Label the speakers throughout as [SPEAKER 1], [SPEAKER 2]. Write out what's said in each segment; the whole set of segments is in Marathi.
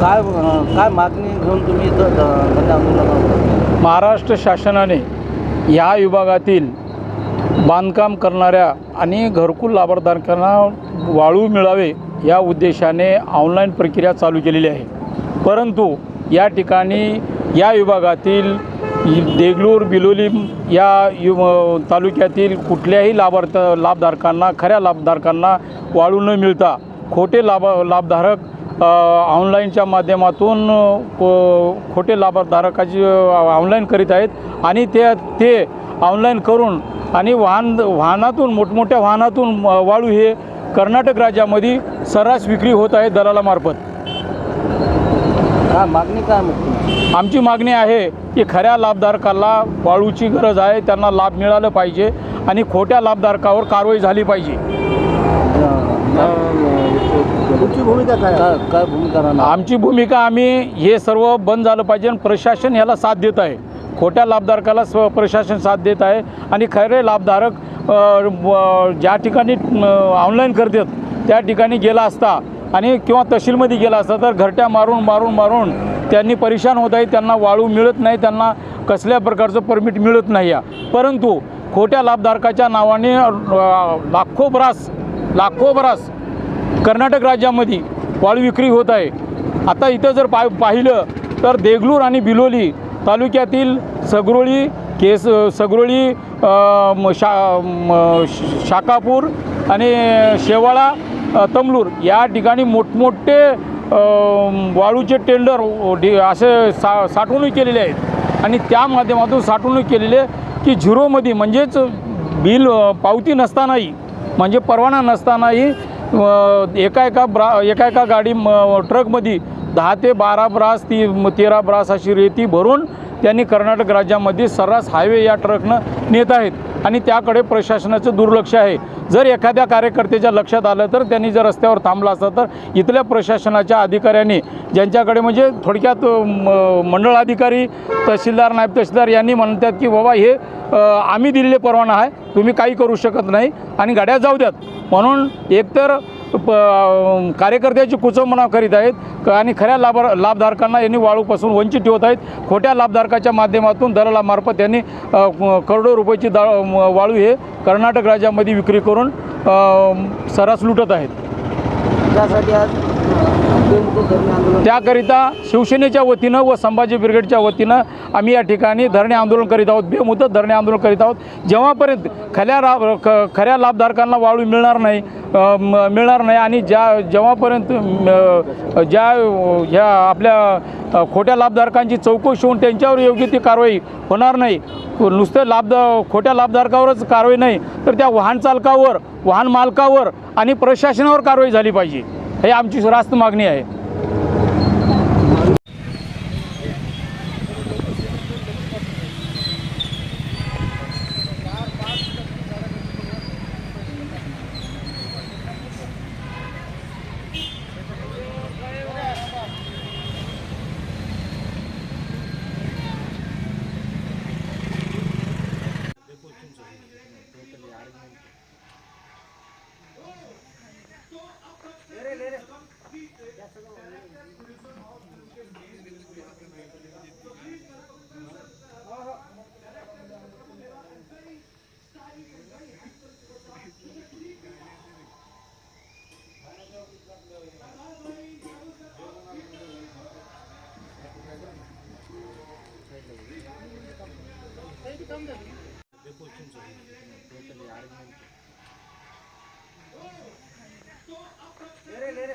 [SPEAKER 1] काय काय मागणी घेऊन तुम्ही इथं
[SPEAKER 2] महाराष्ट्र शासनाने या विभागातील बांधकाम करणाऱ्या आणि घरकुल लाभार्थ्यांना वाळू मिळावे या उद्देशाने ऑनलाईन प्रक्रिया चालू केलेली आहे. परंतु या ठिकाणी या विभागातील देगलूर बिलोली या यु तालुक्यातील कुठल्याही लाभार्थ लाभधारकांना खऱ्या लाभधारकांना वाळू न मिळता खोटे लाभ लाभधारक ऑनलाईनच्या माध्यमातून खोटे लाभधारकाची ऑनलाईन करीत आहेत आणि ते ते ऑनलाईन करून आणि वाहन वाहनातून मोठमोठ्या वाहनातून वाळू हे कर्नाटक राज्यामध्ये सर्रास विक्री होत आहे दलालामार्फत.
[SPEAKER 1] मागणी काय
[SPEAKER 2] आमची मागणी आहे की खऱ्या लाभधारकाला वाळूची गरज आहे त्यांना लाभ मिळालं पाहिजे आणि खोट्या लाभधारकावर कारवाई झाली पाहिजे.
[SPEAKER 1] भूमिका काय काय भूमिका राहणार?
[SPEAKER 2] आमची भूमिका आम्ही हे सर्व बंद झालं पाहिजे आणि प्रशासन ह्याला साथ देत आहे. खोट्या लाभधारकाला स्व प्रशासन साथ देत आहे आणि खरे लाभधारक अ, व- ज्या ठिकाणी ऑनलाईन करतात त्या ठिकाणी गेला असता आणि किंवा तहसीलमध्ये गेला असता तर घरट्या मारून मारून मारून त्यांनी परेशान होत आहे त्यांना वाळू मिळत नाही त्यांना कसल्या प्रकारचं परमिट मिळत नाही या. परंतु खोट्या लाभधारकाच्या नावाने अ, लाखो ब्रास लाखो ब्रास कर्नाटक राज्यामध्ये वाळू विक्री होत आहे. आता इथं जर पा पाहिलं तर देगलूर आणि बिलोली तालुक्यातील सगरोळी केस सगरोळी शा श- शाकापूर आणि शेवाळा तमलूर या ठिकाणी मोठमोठे वाळूचे टेंडर डी असे सा साठवणूक केलेले आहेत. आणि त्या माध्यमातून साठवणूक केलेले की झिरोमध्ये म्हणजेच बिल पावती नसतानाही म्हणजे परवाना नसतानाही एका एका ब्रा एका एका गाडी म ट्रकमध्ये दहा ते बारा ब्रास ती तेरा ब्रास अशी रेती भरून त्यांनी कर्नाटक राज्यामध्ये सर्रास हायवे या ट्रकनं नेत आहेत. आणि त्याकडे प्रशासनाचं दुर्लक्ष आहे. जर एखाद्या कार्यकर्त्याच्या लक्षात आलं तर त्यांनी जर रस्त्यावर थांबला असता तर इथल्या प्रशासनाच्या अधिकाऱ्यांनी ज्यांच्याकडे म्हणजे थोडक्यात म- मंडळ अधिकारी तहसीलदार नायब तहसीलदार यांनी म्हणतात की बाबा हे आम्ही दिलेले परवाना आहे. तुम्ही काही करू शकत नाही आणि गाड्या जाऊ द्यात. म्हणून एकतर प कार्यकर्त्याची कुचंबना करीत आहेत आणि खऱ्या लाभ लाभधारकांना यांनी वाळूपासून वंचित ठेवत आहेत. खोट्या लाभधारकाच्या माध्यमातून दलालामार्फत यांनी करोडो रुपयाची दा वाळू हे कर्नाटक राज्यामध्ये विक्री करून सर्रास लुटत आहेत.
[SPEAKER 1] त्यासाठी आज
[SPEAKER 2] त्याकरिता शिवसेनेच्या वतीनं व संभाजी ब्रिगेडच्या वतीनं आम्ही या ठिकाणी धरणे आंदोलन करीत आहोत. बेमुदत धरणे आंदोलन करीत आहोत. जेव्हापर्यंत खऱ्या रा ख खऱ्या लाभधारकांना वाळू मिळणार नाही मिळणार नाही आणि ज्या जेव्हापर्यंत ज्या ह्या आपल्या खोट्या लाभधारकांची चौकशी होऊन त्यांच्यावर योग्य ती कारवाई होणार नाही नुसतं लाभद खोट्या लाभधारकावरच कारवाई नाही तर त्या वाहन चालकावर वाहन मालकावर आणि प्रशासनावर कारवाई झाली पाहिजे. हे आमची रास्त मागणी आहे.
[SPEAKER 3] రేపు వచ్చించు రేపు ఆర్గ్యుమెంట్ లేరే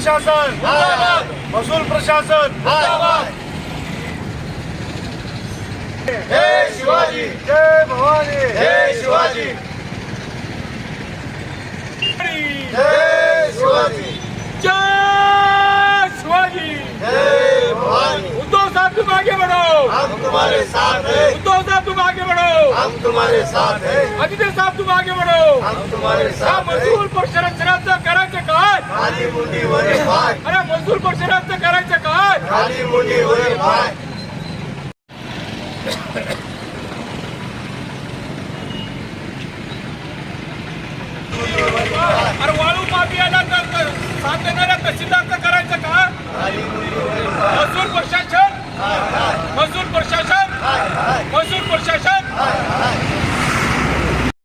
[SPEAKER 3] प्रशासन महसूल प्रशासन जय शिवाजी! जय भवानी! जय शिवाजी! जय शिवाजी!
[SPEAKER 2] जय शिवाजी!
[SPEAKER 3] जय भवानी!
[SPEAKER 2] उद्धव साहब तुम आगे बढ़ो!
[SPEAKER 3] हम तुम्हारे साथ हैं
[SPEAKER 2] उद्धव साहब तुम आगे बढ़ो
[SPEAKER 3] हम तुम्हारे साथ हैं।
[SPEAKER 2] अजित साहब तुम आगे बढ़ो।
[SPEAKER 3] हम तुम्हारे साथ हैं
[SPEAKER 2] महसूल परिषदाचं करायचं काय
[SPEAKER 3] खाली मुंडी वरे पाय
[SPEAKER 2] अरे महसूल परिषदाचं करायचं काय
[SPEAKER 3] खाली मुंडी वरे पाय
[SPEAKER 2] अरे वाळू माफियाला साथ देणाऱ्या तहसीलदारचं